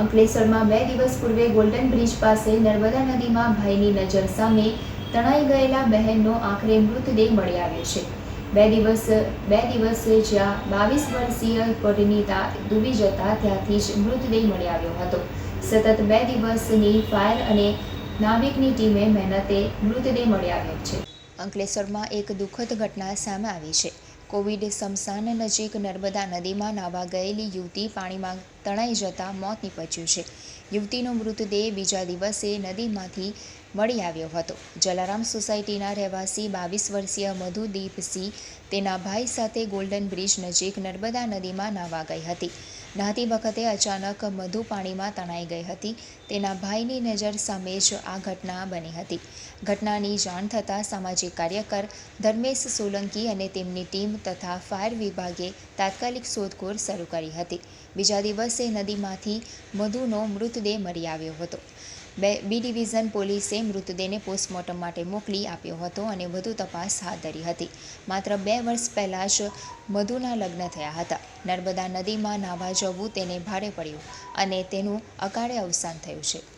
અંકલેશ્વરમાં બે દિવસ પૂર્વે ગોલ્ડન બ્રિજ પાસે નર્મદા નદીમાં ભાઈની નજર સામે તણાઈ ગયેલા બહેનનો આખરે મૃતદેહ મળી આવ્યો છે. બે દિવસ બે દિવસ જ્યાં બાવીસ વર્ષીય પરિણીતા ડૂબી જતા ત્યાંથી જ મૃતદેહ મળી આવ્યો હતો. સતત બે દિવસની ફાયર અને નાવિકની ટીમે મહેનતે મૃતદેહ મળી આવ્યો છે. અંકલેશ્વરમાં એક દુઃખદ ઘટના સામે આવી છે. કોવિડ સ્મશાન નજીક નર્મદા નદીમાં નાવા ગયેલી યુવતી પાણીમાં તણાઈ જતા મોત નીપજ્યું છે. યુવતીનો મૃતદેહ બીજા દિવસે નદીમાંથી મળી આવ્યો હતો. જલારામ સોસાયટીના રહેવાસી બાવીસ વર્ષીય મધુદીપસિંહ તેના ભાઈ સાથે ગોલ્ડન બ્રિજ નજીક નર્મદા નદીમાં નાહવા ગઈ હતી. નહાતી વખતે અચાનક મધુ પાણીમાં તણાઈ ગઈ હતી. તેના ભાઈની નજર સામે જ આ ઘટના બની હતી. ઘટનાની જાણ થતાં સામાજિક કાર્યકર ધર્મેશ સોલંકી અને તેમની ટીમ તથા ફાયર વિભાગે તાત્કાલિક શોધખોળ શરૂ કરી હતી. બીજા દિવસે નદીમાંથી મધુનો મૃતદેહ મળી આવ્યો હતો. બે, બી ડિવિઝન પોલીસે મૃતદેહને પોસ્ટમોર્ટમ માટે મોકલી આપ્યો હતો અને વધુ તપાસ હાથ ધરી હતી. માત્ર બે વર્ષ પહેલાં જ મધુના લગ્ન થયા હતા. નર્મદા નદીમાં નાહવા જવું તેને ભારે પડ્યું અને તેનું અકાળે અવસાન થયું છે.